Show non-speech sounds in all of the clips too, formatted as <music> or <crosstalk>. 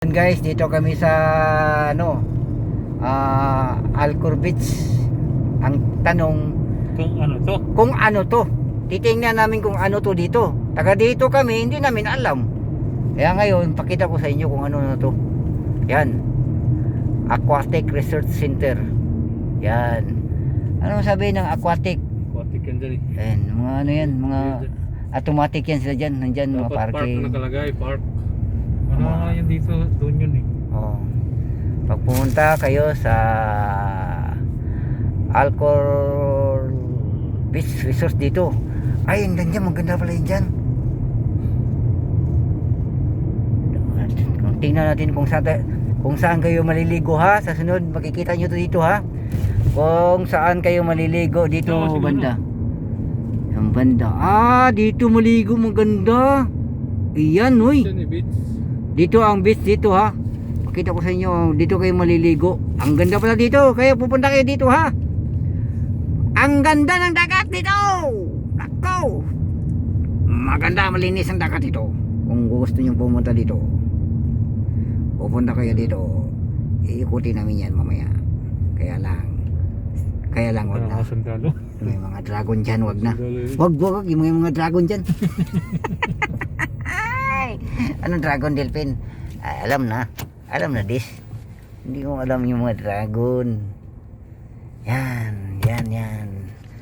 Yun guys, dito kami sa ano ah Alcor Beach. Ang tanong Kung ano to? kung ano to. Titingnan namin kung ano to dito. Taga dito kami, hindi namin alam. Kaya ngayon, pakita ko sa inyo kung ano na to. Yan. Aquatic Research Center. Yan. Ano sabi ng aquatic? Aquatic yan eh. Yan, mga ano yan, mga automatic yan sila dyan. Nandyan, mga Dapat park parking. na nakalagay, park. Mga- nga yun dito, doon yun eh. Oh. Pag pumunta kayo sa Alcor Beach Resort dito. Ay, ang ganda, maganda pala yun dyan. Tingnan natin kung saan, kung saan kayo maliligo ha. Sa sunod, makikita nyo to dito ha. Kung saan kayo maliligo dito siguro. banda. Ang banda. Ah, dito maligo maganda. Iyan, uy. Dito ang beach dito ha. Pakita ko sa inyo, dito kayo maliligo. Ang ganda pala dito. Kaya pupunta kayo dito ha. Ang ganda ng dagat dito. Nako. Maganda, malinis ang dagat dito. Kung gusto niyo pumunta dito. Pupunta kayo dito. Iikutin namin yan mamaya. Kaya lang. Kaya lang wag na. May mga dragon dyan, wag na. Wag, wag, wag. Yung mga, mga dragon dyan. <laughs> <laughs> Anong dragon, Delphin? Ay, alam na. Alam na, this. Hindi ko alam yung mga dragon. Yan, yan, yan.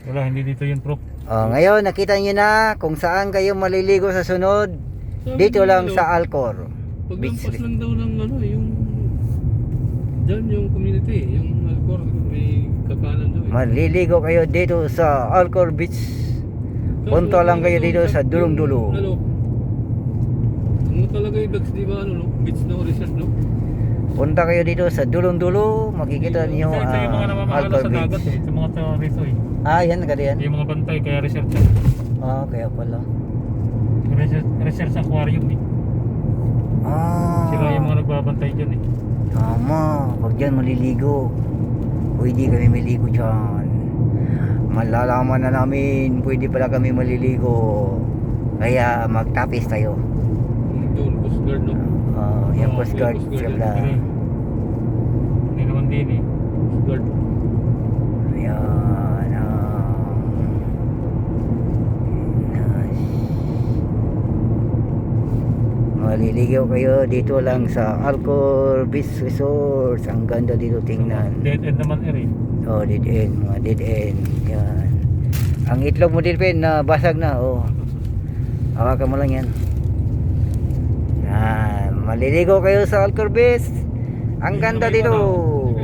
Wala, hindi dito yun, bro. Oh, ngayon, nakita niyo na kung saan kayo maliligo sa sunod. Dito lang sa Alcor. Paglampas lang daw ng ano, yung... Dyan yung community, yung Alcor, may kakanan daw eh. Maliligo kayo dito sa Alcor Beach. Punta lang kayo yung dito sa yung- Dulong-Dulo. Ano, ano talaga yung beach, di ba, ano, no? beach na resort, no? Punta kayo dito sa Dulong-Dulo. Makikita niyo Ito, ito yung mga ang namamahala Alcor sa dagat Beach. eh. Ito mga teroristo eh. Ah, yan, agad yan. Yung mga bantay, kaya research yan. Ah, kaya pala. Research, research aquarium eh. Ah. Sila yung mga nagbabantay dyan eh. Tama, pag dyan maliligo. Pwede kami maligo dyan. Malalaman na namin, pwede pala kami maliligo. Kaya magtapis tayo. Yung Doon, Coast Guard, no? Ah, yung Oo, Coast Guard, sila. Hindi- naman din eh. Coast Guard. Ayan. ah. Nice. Maliligaw kayo dito lang sa Alcor Beach Resort. Ang ganda dito tingnan. Dead end naman eh. Oh, dead end, mga dead end. Yan. Ang itlog mo Dilpin na basag na. Oh. Hawakan mo lang yan. Yan. Maliligo kayo sa Alcor Beach. Ang ganda dito. Ano.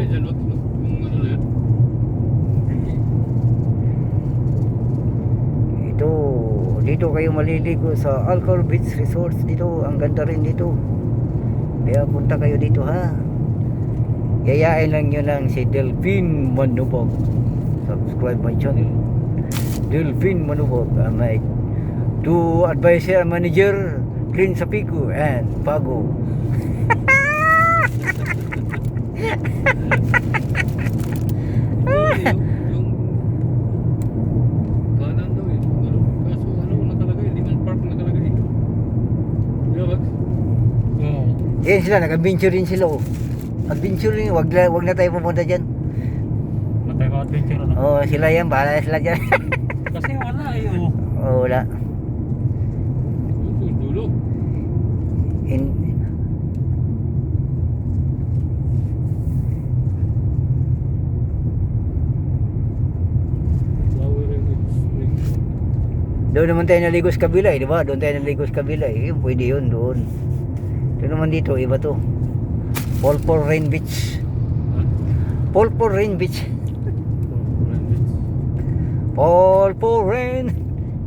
Ito, dito kayo maliligo sa Alcor Beach Resorts dito. Ang ganda rin dito. Kaya punta kayo dito ha. Yayain lang nyo lang si Delphine Manubog. Subscribe my channel. Delphine Manubog. Ang may to advisor manager Clean Sapico and Pago. Eh. Ano, ano Max? Oo. Yan sila, nag-adventure rin sila oh. Adventure rin, wag, na- wag na tayo pumunta dyan. Matay mga adventure ano. Oh, sila yan, bahala sila dyan. Kasi wala eh. Oh. oh, wala. Yung dulo. In, doon naman tayo naligo sa kabila eh, di ba? Doon tayo naligo sa kabila eh. Yun, pwede yun doon. Ito naman dito, iba to. Polpor Rain Beach. Ha? Polpor Rain Beach. Polpor Rain.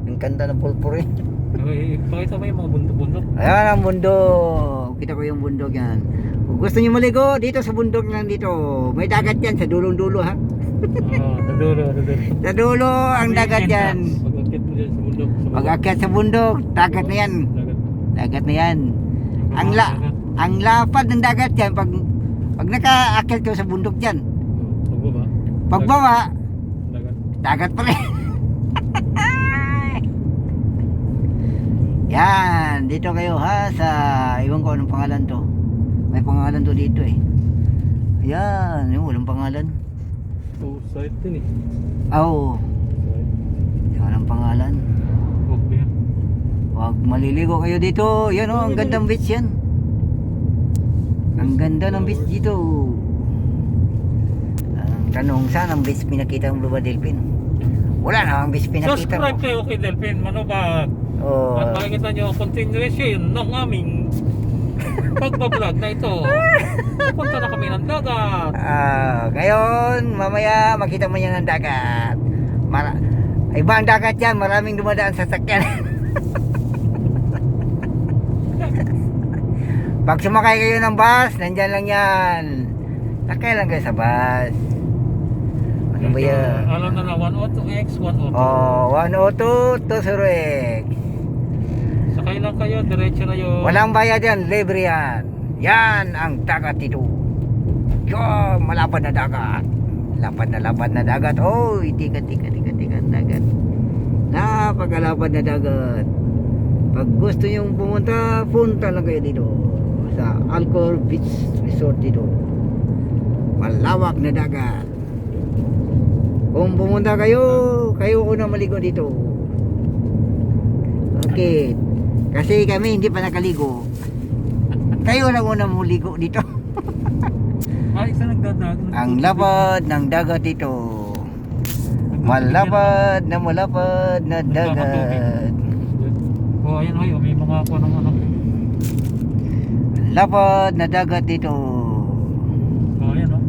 Ang kanta ng Polpor Rain. Okay, pakita mo yung mga bundok-bundok. Ayan ang bundok. Kita ko yung bundok yan. Kung gusto niyo maligo, dito sa bundok lang dito. May dagat yan sa dulong-dulo ha. Oo, sa dulo, sa dulo. Sa dulo ang dagat yan. Pag-akit mo dyan sa bundok. Sa Pag akyat sa bundok, dagat na yan. Dagat. Dagat na yan. Ang la ang lapad ng dagat yan pag pag nakaakyat ka sa bundok diyan. Pagbaba. Pagbaba, Dagat. dagat pa rin. Yan, dito kayo ha sa iwan ko anong pangalan to. May pangalan to dito eh. Ayan, yung walang pangalan. Oh, site din eh. Ah, Oo, Site. yung walang pangalan. Okay. Huwag maliligo kayo dito. Yan oh, ang gandang beach yan. Ang ganda ng beach dito. Ang tanong, saan ang beach pinakita mo ba, Delpin? Wala na ang beach pinakita Subscribe mo. kayo kay Delphin Manobag. Oh, At makikita nyo continuation ng aming pagbablog na ito. Punta na kami ng dagat. ah, ngayon, mamaya makita mo yan ang dagat. Mara Iba ang dagat yan, maraming dumadaan sa sakyan. <laughs> Pag sumakay kayo ng bus, nandyan lang yan. Sakay lang kayo sa bus. Ano ba yan? Alam na na 102X, 102. Oh, 102 to Surex. Sakay lang kayo, diretso na yun. Walang bayad yan, libre yan. Yan ang dagat dito. Yo, malapad na dagat. Lapad na lapad na dagat. Oh, tika tika tika tika ang dagat. Napakalapad na dagat. Pag gusto nyong pumunta, punta lang kayo dito sa Alcor Beach Resort dito. Malawak na dagat. Kung pumunta kayo, kayo una maligo dito. Okay. Kasi kami hindi pa nakaligo. Kayo lang una muligo dito. <laughs> Ay, isa nagdadag. Ang lapad ng dagat dito. Malapad na malapad na dagat. Oh, ayan ay, may mga ako ng ano. Lapad na dagat dito. Oh, ayan oh.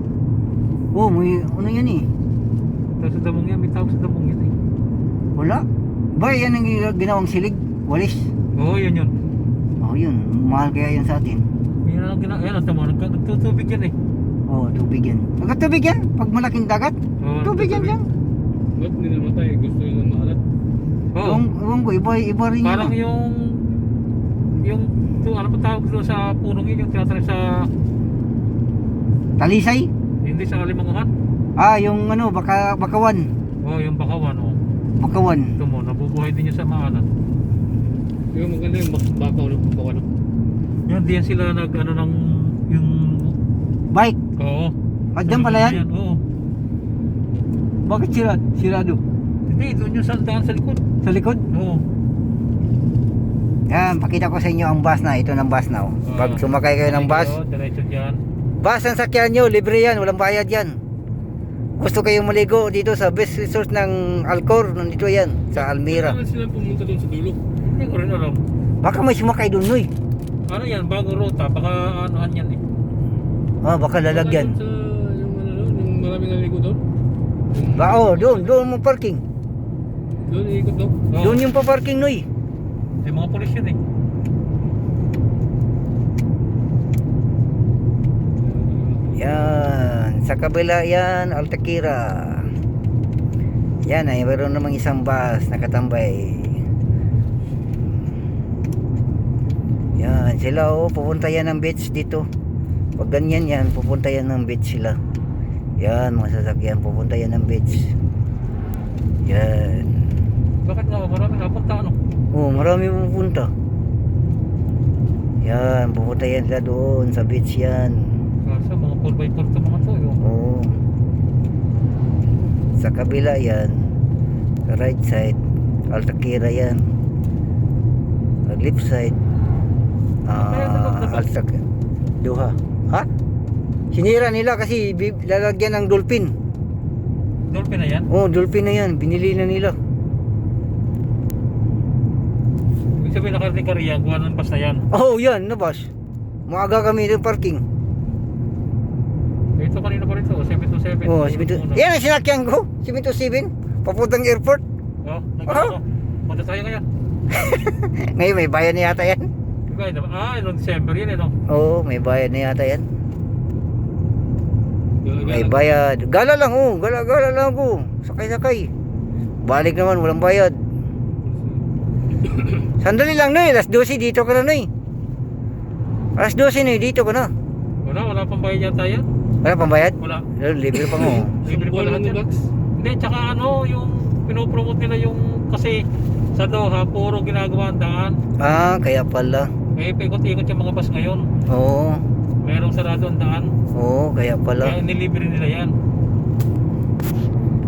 Oh, may ano yan eh? Tapos sa damong yan, may tawag sa damong yan eh. Wala. Ba yan ang ginawang silig? Walis? Oo, oh, yan yun. Oh, yun. Mahal kaya yan sa atin. Yan ang gina... Ayan, ang Nagtutubig yan eh. Oh, tubig yan. Nagkatubig yan. Pag malaking dagat, Oo, tubig yan dyan. Ba't hindi namatay? Gusto lang maalat? Oo. Ewan, ewan ko, iba, iba rin yun. Parang ah. yung... Yung... Ito, ano pa tawag doon sa punong yun? Yung tinatawag sa... Talisay? Hindi sa kalimanguhan. Ah, yung ano, baka, bakawan. Oo, oh, yung bakawan oh. Bakawan. Ito mo, nabubuhay din yun sa maalat. Yung maganda yung bak- bakaw ng bakaw ano. Yan, diyan sila nag... Ano ng... Yung... Bike. Oo. Ah, dyan pala yan? Oo. Bakit sira, sirado? Hindi, doon yung sa daan sa likod. Sa likod? Oo. Yan, pakita ko sa inyo ang bus na. Ito ng bus na. Oh. Pag Ah. sumakay kayo ng bus, diretso dyan. bus ang sakyan nyo, libre yan, walang bayad yan. Gusto kayong maligo dito sa best resort ng Alcor, nandito yan, sa Almira. Kailangan sila pumunta doon sa dulo. Hindi ko rin alam. Baka may sumakay doon, Noy. Ano yan, bagong ruta. Baka anuhan yan eh. Ah, baka lalagyan. Sa yung ano doon, yung maraming naligo doon. Ba, oh, doon, doon mo parking. Doon ikot doon. Oo. Doon yung pa-parking, Noy. Yung mga polis yun eh. Yan, sa kabila yan, Altakira. Yan ay meron namang isang bus nakatambay. Yan, sila oh, pupunta yan ng beach dito. Pag ganyan yan, pupunta yan ng beach sila. Yan, mga sasakyan, pupunta yan ng beach. Yan. Bakit nga marami napunta ano? Oh, marami pupunta. Yan, pupunta yan sila doon sa beach yan. Kasi mga 4x4 to mga to. Yung... Oo. Sa kabila yan. Sa right side. Altakira yan. Sa left side. Ah, Altak. Duha. Ha? Sinira nila kasi lalagyan ng dolphin. Dolphin na yan. Oh, dolphin na yan. Binili na nila. Ibig sabihin nakarating ka riyan, kuha ng bus na yan. Oh, yan. Nabas. Maaga kami ng parking. Ito kanina pa rito, 727. Oh, si Yan ang sinakyan ko. 727. Papuntang airport. Oh, Ah. Punta tayo ngayon. <laughs> Ngayon may bayad na yata yan. Sabihin, Ah, noong December yun eh no? Oo, may bayad na yata yan. May bayad. Gala lang oh, gala gala lang ako. Sakay-sakay. Balik naman walang bayad. <coughs> Sandali lang noy, alas 12 dito ka na noy. Alas 12 noy, dito ka na. Wala, wala pang bayad yata yan. Wala pang bayad? Wala. Libre pa mo. <coughs> Libre pa lahat ni yan. Hindi, tsaka ano, yung pinopromote nila yung kasi sa Doha, puro ginagawa ang daan. Ah, kaya pala. Eh, paikot-ikot yung mga bus ngayon. Oo. Merong sarado ang daan. Oo, kaya pala. Kaya nilibre nila yan.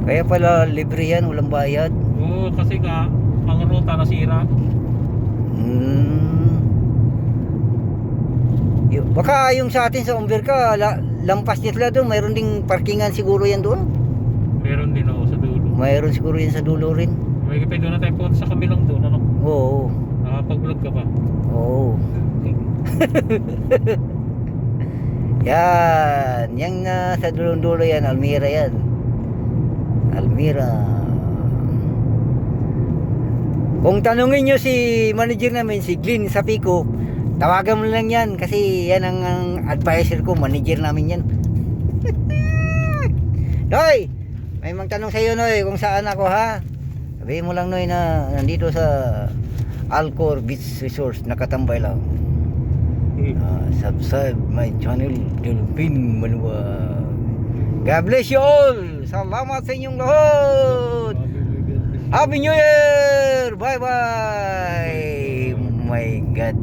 Kaya pala libre yan, walang bayad. Oo, kasi ka, ang ruta nasira. Hmm. Baka yung sa atin sa Umberka, la, lampas nila doon, mayroon ding parkingan siguro yan doon. Meron din ako sa dulo. Mayroon siguro yan sa dulo rin. May kapay doon na tayo punta sa kabilang doon. Ano? Oo. Nakapag-vlog ka pa. Oo. <laughs> yan. Yan na sa dulong-dulo yan. Almira yan. Almira. Kung tanungin nyo si manager namin, si Glenn sa Pico, tawagan mo lang yan kasi yan ang, ang advisor ko, manager namin yan. <laughs> Noy! May magtanong sa iyo, Noy, kung saan ako ha? Sabihin mo lang, Noy, na nandito sa Alcor Beach Resorts, nakatambay lang. Ah, subscribe my channel, Delphin Manuel. God bless you all! Salamat sa inyong lahat! Happy New Year! Bye bye! Oh my God!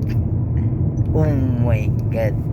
Oh my God!